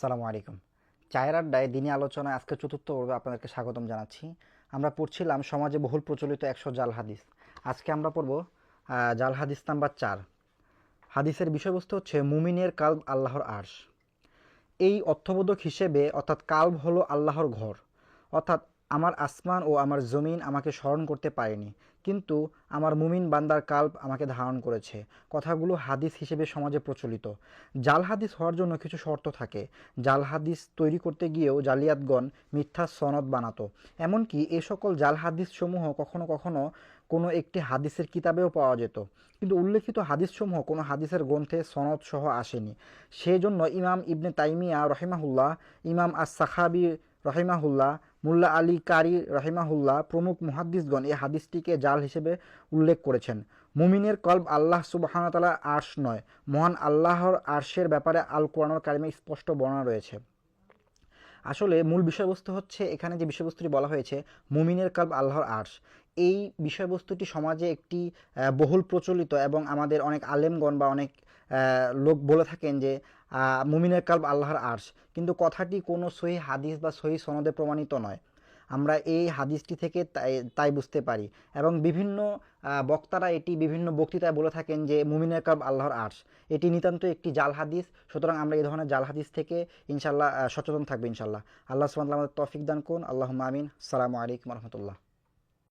সালামু আলাইকুম। চায়ের আড্ডায় দিনী আলোচনায় আজকে চতুর্থ পর্বে আপনাদেরকে স্বাগতম জানাচ্ছি। আমরা পড়ছিলাম সমাজে বহুল প্রচলিত একশো জাল হাদিস। আজকে আমরা পড়ব জাল হাদিস নাম্বার চার। হাদিসের বিষয়বস্তু হচ্ছে মুমিনের কাল্ব আল্লাহর আর্শ। এই অর্থবোধক হিসেবে অর্থাৎ কাল্ব হলো আল্লাহর ঘর। অর্থাৎ আমার আসমান ও আমার জমিন আমাকে স্মরণ করতে পারেনি, কিন্তু আমার মুমিন বান্দার কাল্প আমাকে ধারণ করেছে। কথাগুলো হাদিস হিসেবে সমাজে প্রচলিত। জাল হাদিস হওয়ার জন্য কিছু শর্ত থাকে। জাল হাদিস তৈরি করতে গিয়েও জালিয়াতগণ মিথ্যা সনদ বানাতো। এমনকি এ সকল জাল হাদিসসমূহ কখনো কখনো কোনো একটি হাদিসের কিতাবেও পাওয়া যেত। কিন্তু উল্লেখিত হাদিসসমূহ কোনো হাদিসের গ্রন্থে সনদ সহ আসেনি। সেজন্য ইমাম ইবনে তাইমিয়া রহিমাহুল্লাহ, ইমাম আস সাখাবি রহিমাহুল্লাহ মুল্লা আলী কারি রহিমাহুল্লাহ প্রমুখ মুহাদ্দিসগণ এই হাদিসটিকে জাল হিসেবে উল্লেখ করেছেন। মুমিনের কল্ব আল্লাহ সুবাহানতালা আর্শ নয়, মহান আল্লাহর আর্শের ব্যাপারে আল কোরআনুল কারিমে স্পষ্ট বর্ণনা রয়েছে। আসলে মূল বিষয়বস্তু হচ্ছে এখানে যে বিষয়বস্তুটি বলা হয়েছে, মুমিনের কাল্ব আল্লাহর আর্শ। এই বিষয়বস্তুটি সমাজে একটি বহুল প্রচলিত এবং আমাদের অনেক আলেমগণ বা অনেক লোক বলে থাকেন যে মুমিনের কাল্ব আল্লাহর আর্শ। কিন্তু কথাটি কোনো সহি হাদিস বা সহি সনদে প্রমাণিত নয়। আমরা এই হাদিসটি থেকে তাই বুঝতে পারি। এবং বিভিন্ন বক্তারা এটি বিভিন্ন বক্তৃতায় বলে থাকেন যে, মুমিনের কাব আল্লাহর আর্শ। এটি নিতান্ত একটি জাল হাদিস। সুতরাং আমরা এই ধরনের জাল হাদিস থেকে ইনশাল্লাহ সচেতন থাকব ইনশাল্লাহ। আল্লাহ ওয়া আমাদের তৌফিক দান করুন। আল্লাহ আমিন। সালামু আলাইকুম রহমতুল্লাহ।